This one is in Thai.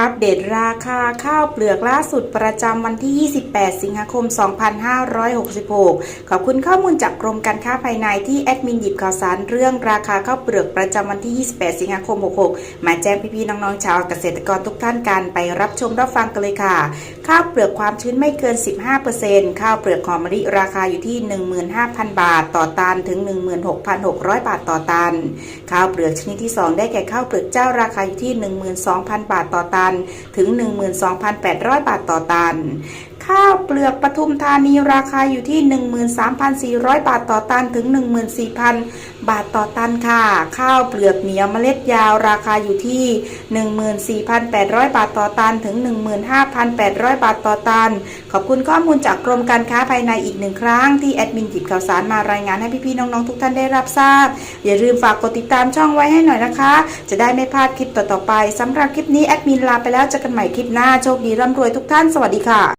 อัปเดตราคาข้าวเปลือกล่าสุดประจำวันที่ 28 สิงหาคม 2566 ขอบคุณข้อมูลจากกรมการค้าภายในที่แอดมินหยิบข่าวสารเรื่องราคาข้าวเปลือกประจำวันที่ 28 สิงหาคม 66 มาแจ้งพี่ๆน้องๆชาวเกษตรกรทุกท่านกันไปรับชมรับฟังกันเลยค่ะ ข้าวเปลือกความชื้นไม่เกิน 15%ข้าวเปลือกหอมมะลิราคาอยู่ที่ 15,000 บาท ต่อตันถึง 16,600 บาทต่อตัน ข้าวเปลือกชนิดที่ 2 ได้แก่ข้าวเปลือกเจ้าราคาอยู่ที่ 12,000 บาทต่อตันถึง 12,800 บาทต่อตัน ข้าวเปลือกปทุมธานีราคาอยู่ที่ 13,400 บาทต่อตันถึง 14,000 บาทต่อตันค่ะ ข้าวเปลือกเหนียวเมล็ดยาวราคาอยู่ที่ 14,800 บาทต่อตันถึง 15,800 บาทต่อตัน ขอบคุณข้อมูลจากกรมการค้าภายในอีกหนึ่งครั้งที่แอดมินหยิบข่าวสารมารายงานให้พี่ๆน้องๆทุกท่านได้รับทราบ อย่าลืมฝากกดติดตามช่องไว้ให้หน่อยนะคะ จะได้ไม่พลาดคลิปต่อๆไปสำหรับคลิปนี้แอดมินลาไปแล้วเจอกันใหม่คลิปหน้าโชคดีร่ำรวยทุกท่านสวัสดีค่ะ